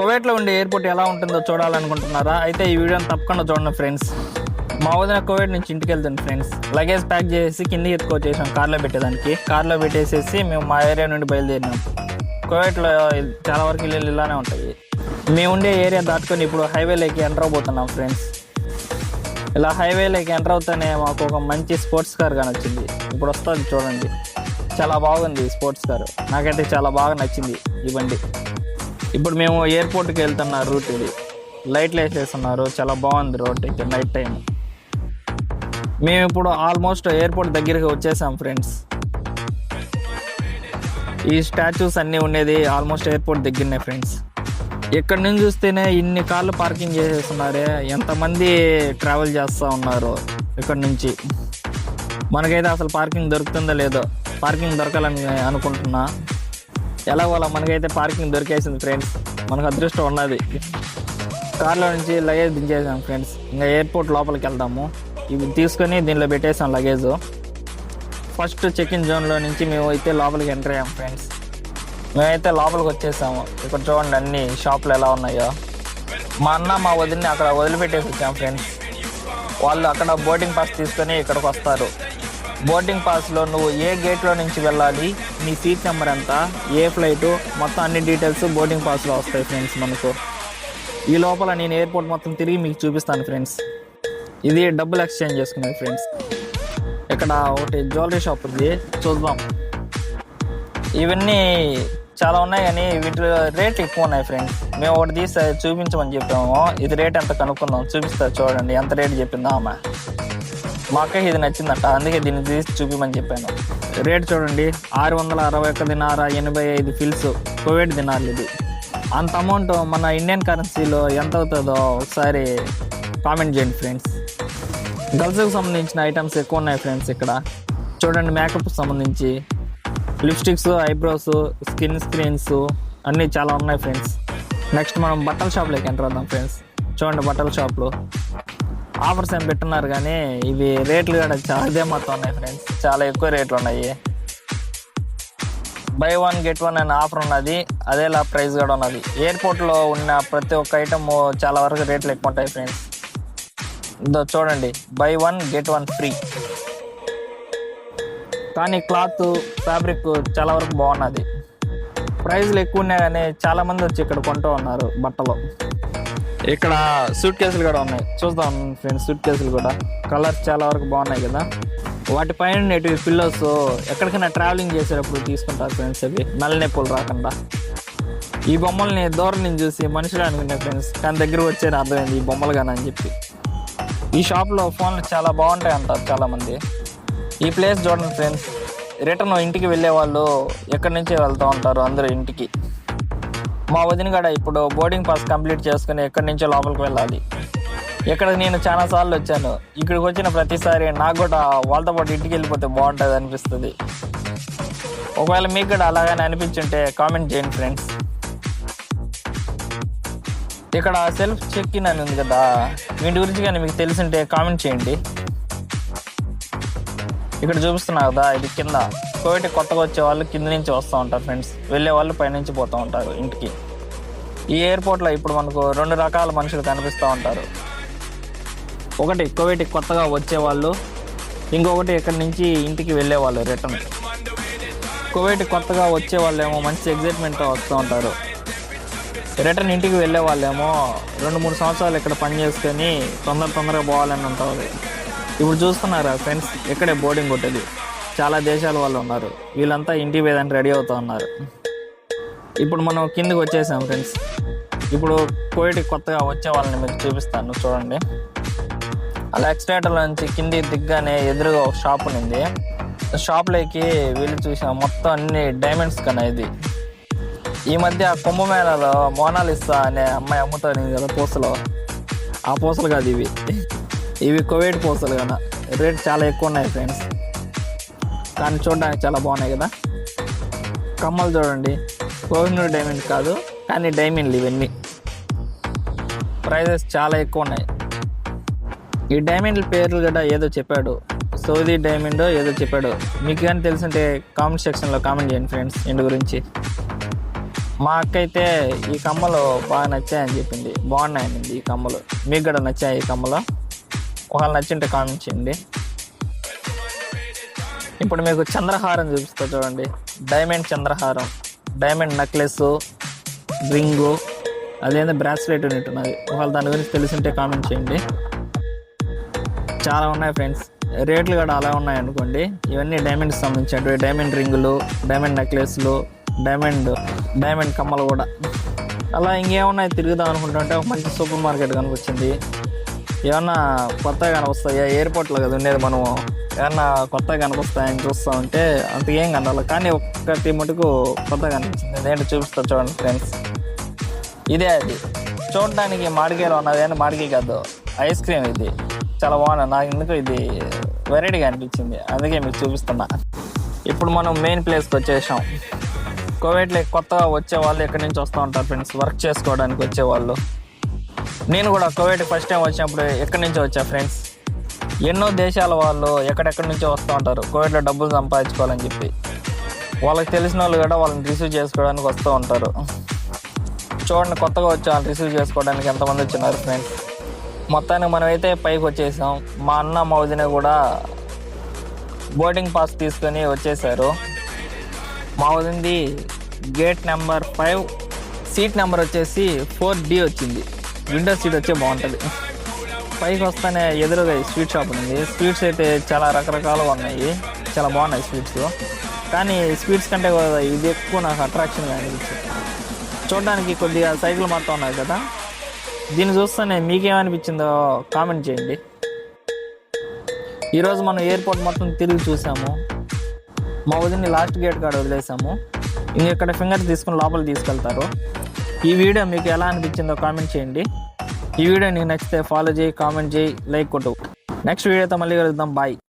కువైట్లో ఉండే ఎయిర్పోర్ట్ ఎలా ఉంటుందో చూడాలనుకుంటున్నారా? అయితే ఈ వీడియోని తప్పకుండా చూడండి ఫ్రెండ్స్. మా వదిన కోవిడ్ నుంచి ఇంటికి వెళ్తాను ఫ్రెండ్స్. లగేజ్ ప్యాక్ చేసి కిందకి ఎత్తుకొచ్చేసాం కార్లో పెట్టేదానికి. కార్లో పెట్టేసేసి మేము మా ఏరియా నుండి బయలుదేరినాం. కోవిడ్లో చాలా వరకు ఇల్లు ఇలానే ఉంటాయి. మేము ఉండే ఏరియా దాటుకొని ఇప్పుడు హైవేలోకి ఎంటర్ అవబోతున్నాం ఫ్రెండ్స్. ఇలా హైవేలోకి ఎంటర్ అవుతానే మాకు ఒక మంచి స్పోర్ట్స్ కార్ కనొచ్చింది ఇప్పుడు వస్తుంది చూడండి. చాలా బాగుంది స్పోర్ట్స్ కార్. నాకైతే చాలా బాగా నచ్చింది ఈ బండి. ఇప్పుడు మేము ఎయిర్పోర్ట్కి వెళ్తున్న రూట్ ఇది. లైట్లు వేసేస్తున్నారు. చాలా బాగుంది రోడ్ అయితే నైట్ టైం మేము ఇప్పుడు ఆల్మోస్ట్ ఎయిర్పోర్ట్ దగ్గరికి వచ్చేసాం ఫ్రెండ్స్ ఈ స్టాచ్యూస్ అన్నీ ఉండేది ఆల్మోస్ట్ ఎయిర్పోర్ట్ దగ్గరనే ఫ్రెండ్స్ ఇక్కడ నుంచి చూస్తేనే ఇన్ని కార్లు పార్కింగ్ చేసేస్తున్నారే. ఎంతమంది ట్రావెల్ చేస్తూ ఉన్నారు ఇక్కడ నుంచి. మనకైతే అసలు పార్కింగ్ దొరుకుతుందో లేదో పార్కింగ్ దొరకాలని అనుకుంటున్నా. ఎలాగోలా మనకైతే పార్కింగ్ దొరికేసింది ఫ్రెండ్స్. మనకు అదృష్టం ఉన్నది. కార్లో నుంచి లగేజ్ దించేసాం ఫ్రెండ్స్. ఇంకా ఎయిర్పోర్ట్ లోపలికి వెళ్దాము. ఇవి తీసుకొని దీనిలో పెట్టేసాం లగేజ్. ఫస్ట్ చెక్ ఇన్ జోన్లో నుంచి మేము అయితే లోపలికి ఎంటర్ అయ్యాం ఫ్రెండ్స్. మేమైతే లోపలికి వచ్చేసాము. ఇక్కడ చూడండి అన్ని షాపులు ఎలా ఉన్నాయో. మా అన్న మా వదిలిని అక్కడ వదిలిపెట్టేసి వచ్చాం ఫ్రెండ్స్. వాళ్ళు అక్కడ బోర్డింగ్ పాస్ తీసుకొని ఇక్కడికి వస్తారు. బోర్డింగ్ పాస్లో నువ్వు ఏ గేట్లో నుంచి వెళ్ళాలి నీ సీట్ నెంబర్ ఎంత ఏ ఫ్లైట్ మొత్తం అన్ని డీటెయిల్స్ బోర్డింగ్ పాస్లో వస్తాయి ఫ్రెండ్స్ మనకు. ఈ లోపల నేను ఎయిర్పోర్ట్ మొత్తం తిరిగి మీకు చూపిస్తాను ఫ్రెండ్స్. ఇది డబ్బులు ఎక్స్చేంజ్ చేసుకునేది ఫ్రెండ్స్. ఇక్కడ ఒకటి జ్యువెలరీ షాప్ ఉంది చూద్దాం. ఇవన్నీ చాలా ఉన్నాయి కానీ వీటి రేట్ ఎక్కువ ఉన్నాయి ఫ్రెండ్స్. మేము ఒకటి తీసి చూపించమని చెప్పాము ఇది రేట్ ఎంత కనుక్కుందాం చూపిస్తా చూడండి ఎంత రేట్ చెప్పిందా ఆమె. మా అక్కకి ఇది నచ్చిందట. అందుకే దీన్ని తీసి చూపిమని చెప్పాను. రేట్ చూడండి. ఆరు వందల అరవై ఒక్క దినార ఎనభై ఐదు ఫిల్స్ కోవిడ్ దినాలు ఇది. అంత అమౌంట్ మన ఇండియన్ కరెన్సీలో ఎంత అవుతుందో ఒకసారి కామెంట్ చేయండి ఫ్రెండ్స్. గర్ల్స్కి సంబంధించిన ఐటమ్స్ ఎక్కువ ఉన్నాయి ఫ్రెండ్స్ ఇక్కడ. చూడండి మేకప్ సంబంధించి. లిప్స్టిక్స్ ఐబ్రోస్ స్కిన్ స్క్రీన్స్ అన్నీ చాలా ఉన్నాయి ఫ్రెండ్స్. నెక్స్ట్ మనం బట్టల షాప్లోకి ఎంటర్ అవుదాం ఫ్రెండ్స్. చూడండి బట్టల షాప్లో. ఆఫర్స్ ఏం పెట్టున్నారు కానీ ఇవి రేట్లు కూడా చాలా మొత్తం ఉన్నాయి ఫ్రెండ్స్ చాలా ఎక్కువ రేట్లు ఉన్నాయి. బై వన్ గెట్ వన్ అనే ఆఫర్ ఉన్నది. అదేలా ప్రైస్ కూడా ఉన్నది. ఎయిర్పోర్ట్లో ఉన్న ప్రతి ఒక్క ఐటమ్ చాలా వరకు రేట్లు ఎక్కువ ఉంటాయి ఫ్రెండ్స్ ఇదో చూడండి. Buy one get one free కానీ క్లాత్ ఫ్యాబ్రిక్ చాలా వరకు బాగున్నది. ప్రైస్లు ఎక్కువ ఉన్నాయి కానీ చాలా మంది వచ్చి ఇక్కడ కొంటూ ఉన్నారు బట్టలు. ఇక్కడ సూట్ కేసులు కూడా ఉన్నాయి. చూద్దాం ఫ్రెండ్స్ సూట్ కేసులు కూడా. కలర్స్ చాలా వరకు బాగున్నాయి కదా. వాటి పైన నేటివి పిల్లోస్ ఎక్కడికైనా ట్రావెలింగ్ చేసేటప్పుడు తీసుకుంటారు ఫ్రెండ్స్ అవి. నల్లనొప్పులు రాకుండా. ఈ బొమ్మల్ని దూరం నుంచి చూసి మనుషులు అనుకునే ఫ్రెండ్స్ కానీ దగ్గర వచ్చే అర్థమైంది ఈ బొమ్మలు కానీ అని చెప్పి. ఈ షాప్లో ఫోన్లు చాలా బాగుంటాయి అంటారు చాలామంది. ఈ ప్లేస్ చూడండి ఫ్రెండ్స్ రిటర్న్ ఇంటికి వెళ్ళే వాళ్ళు ఎక్కడి నుంచే వెళ్తూ ఉంటారు అందరూ ఇంటికి. మా వదిన గడ ఇప్పుడు బోర్డింగ్ పాస్ కంప్లీట్ చేసుకుని ఎక్కడి నుంచో లోపలికి వెళ్ళాలి. ఇక్కడ నేను చాలా సార్లు వచ్చాను. ఇక్కడికి వచ్చిన ప్రతిసారి నాకు కూడా వాళ్ళతో పాటు ఇంటికి వెళ్ళిపోతే బాగుంటుంది అనిపిస్తుంది. ఒకవేళ మీకు కూడా అలాగని అనిపించుంటే కామెంట్ చేయండి ఫ్రెండ్స్ ఇక్కడ సెల్ఫ్ చెక్ ఇన్ అని ఉంది కదా వీటి గురించి కానీ మీకు తెలిసింటే కామెంట్ చేయండి. ఇక్కడ చూపిస్తున్నా కదా ఇది కింద. కోవిడ్ కొత్తగా వచ్చే వాళ్ళు కింద నుంచి వస్తూ ఉంటారు ఫ్రెండ్స్ వెళ్ళే వాళ్ళు పైనుంచి పోతూ ఉంటారు ఇంటికి. ఈ ఎయిర్పోర్ట్లో ఇప్పుడు మనకు రెండు రకాల మనుషులు కనిపిస్తూ ఉంటారు. ఒకటి కోవిడ్ కొత్తగా వచ్చే వాళ్ళు ఇంకొకటి ఇక్కడి నుంచి ఇంటికి వెళ్ళే వాళ్ళు రిటర్న్ కోవిడ్ కొత్తగా వచ్చే వాళ్ళేమో మంచి ఎగ్జైట్మెంట్తో వస్తూ ఉంటారు. రిటర్న్ ఇంటికి వెళ్ళే వాళ్ళేమో రెండు మూడు సంవత్సరాలు ఇక్కడ పని చేసుకొని తొందర తొందరగా పోవాలని ఉంటుంది ఇప్పుడు చూస్తున్నారా ఫ్రెండ్స్ ఇక్కడే బోర్డింగ్ కొట్టేది. చాలా దేశాల వాళ్ళు ఉన్నారు. వీళ్ళంతా ఇంటికి వేదానికి రెడీ అవుతూ ఉన్నారు. ఇప్పుడు మనం కిందకి వచ్చేసాం ఫ్రెండ్స్. ఇప్పుడు కోవిడ్కి కొత్తగా వచ్చే వాళ్ళని మీకు చూపిస్తాను చూడండి. అలా ఎక్స్టేటర్ నుంచి కింది దిగ్గానే ఎదురుగా ఒక షాప్ ఉంది షాప్లోకి వెళ్ళి చూసాం. మొత్తం అన్ని డైమండ్స్ కన్నా ఇది. ఈ మధ్య కుంభమేళలో మోనాలిసా అనే అమ్మాయి అమ్ముతాను కదా పూసలు. ఆ పూసలు కాదు ఇవి. ఇవి కోవిడ్ పూసలు కదా రేట్ చాలా ఎక్కువ ఉన్నాయి ఫ్రెండ్స్. కానీ చూడడానికి చాలా బాగున్నాయి కదా. కమ్మలు చూడండి. కోహినూర్ డైమండ్ కాదు కానీ డైమండ్లు ఇవన్నీ. ప్రైజెస్ చాలా ఎక్కువ ఉన్నాయి. ఈ డైమండ్ల పేర్లు కూడా ఏదో చెప్పాడు. సౌదీ డైమండ్ ఏదో చెప్పాడు. మీకు కానీ తెలుసుంటే కామెంట్ సెక్షన్లో కామెంట్ చేయండి ఫ్రెండ్స్ ఇంటి గురించి. మా అక్క అయితే ఈ కమ్మలు బాగా నచ్చాయని చెప్పింది. బాగున్నాయండి ఈ కమ్మలు. మీకు కూడా నచ్చాయి ఈ కమ్మలు? ఒకవేళ నచ్చింటే కామెంట్ చేయండి. ఇప్పుడు మీకు చంద్రహారం చూపిస్తా చూడండి. డైమండ్ చంద్రహారం. డైమండ్ నెక్లెస్ రింగు అదేందో బ్రాస్లెట్ ఉన్నట్టున్నది ఒకవేళ దాని గురించి తెలిసింటే కామెంట్ చేయండి. చాలా ఉన్నాయి ఫ్రెండ్స్ రేట్లు కూడా అలా ఉన్నాయి అనుకోండి. ఇవన్నీ డైమండ్కి సంబంధించినవి డైమండ్ రింగులు డైమండ్ నెక్లెస్లు డైమండ్ డైమండ్ కమ్మలు కూడా. అలా ఇంకేమున్నాయి తిరుగుదాం అనుకుంటుంటే ఒక మంచి సూపర్ మార్కెట్ కనిపించింది ఏమన్నా కొత్తగా కనిపిస్తాయా? ఎయిర్పోర్ట్లో కదా ఉండేది మనము. ఏమన్నా కొత్తగా కనిపిస్తాయని చూస్తూ ఉంటే అంతకేం కనాలి కానీ ఒక్కటి మటుకు కొత్తగా కనిపించింది అదేంటి చూపిస్తా చూడండి ఫ్రెండ్స్ ఇదే అది. చూడడానికి మాడికాయలు ఉన్నది అని మాడికాయ కాదు. ఐస్ క్రీమ్ ఇది. చాలా బాగుంది. నాకు ఎందుకు ఇది వెరైటీగా అనిపించింది. అందుకే మీకు చూపిస్తున్నా. ఇప్పుడు మనం మెయిన్ ప్లేస్కి వచ్చేసాం. కోవిడ్లో కొత్తగా వచ్చే వాళ్ళు ఎక్కడి నుంచి వస్తూ ఉంటారు ఫ్రెండ్స్ వర్క్ చేసుకోవడానికి వచ్చేవాళ్ళు నేను కూడా కోవిడ్ ఫస్ట్ టైం వచ్చినప్పుడు ఎక్కడి నుంచి వచ్చా ఫ్రెండ్స్ ఎన్నో దేశాల వాళ్ళు ఎక్కడెక్కడి నుంచో వస్తూ ఉంటారు. కోవిడ్లో డబ్బులు సంపాదించుకోవాలని చెప్పి. వాళ్ళకి తెలిసిన వాళ్ళు కూడా వాళ్ళని రిసీవ్ చేసుకోవడానికి వస్తూ ఉంటారు. చూడండి కొత్తగా వచ్చాం రిసీవ్ చేసుకోవడానికి ఎంతమంది వచ్చినారు ఫ్రెండ్స్ మొత్తానికి మనమైతే పైకి వచ్చేసాం. మా అన్న మా వదిన కూడా బోర్డింగ్ పాస్ తీసుకొని వచ్చేసారు. మా వదింది gate number five seat number వచ్చేసి ఫోర్ డి వచ్చింది. విండో సీట్ వచ్చే బాగుంటుంది. పైకి వస్తేనే ఎదురుగా స్వీట్ షాప్ ఉంది. స్వీట్స్ అయితే చాలా రకరకాలుగా ఉన్నాయి. చాలా బాగున్నాయి స్వీట్స్. కానీ స్వీట్స్ కంటే కూడా ఇది ఎక్కువ నాకు అట్రాక్షన్గా అనిపించింది. చూడడానికి కొద్దిగా సైకిల్ మొత్తం ఉన్నాయి కదా. దీన్ని చూస్తేనే మీకేమనిపించిందో కామెంట్ చేయండి. ఈరోజు మనం ఎయిర్పోర్ట్ మొత్తం తిరిగి చూసాము. మా వదిని లాస్ట్ గేట్ కాడ వదిలేసాము. ఇంక ఇక్కడ ఫింగర్ తీసుకుని లోపలికి తీసుకెళ్తారు. ఈ వీడియో మీకు ఎలా అనిపించిందో కామెంట్ చేయండి. ఈ వీడియో నీకు నచ్చితే ఫాలో చేయి కామెంట్ చేయి లైక్ కొట్టు. నెక్స్ట్ వీడియోతో మళ్ళీ కలుద్దాం. బాయ్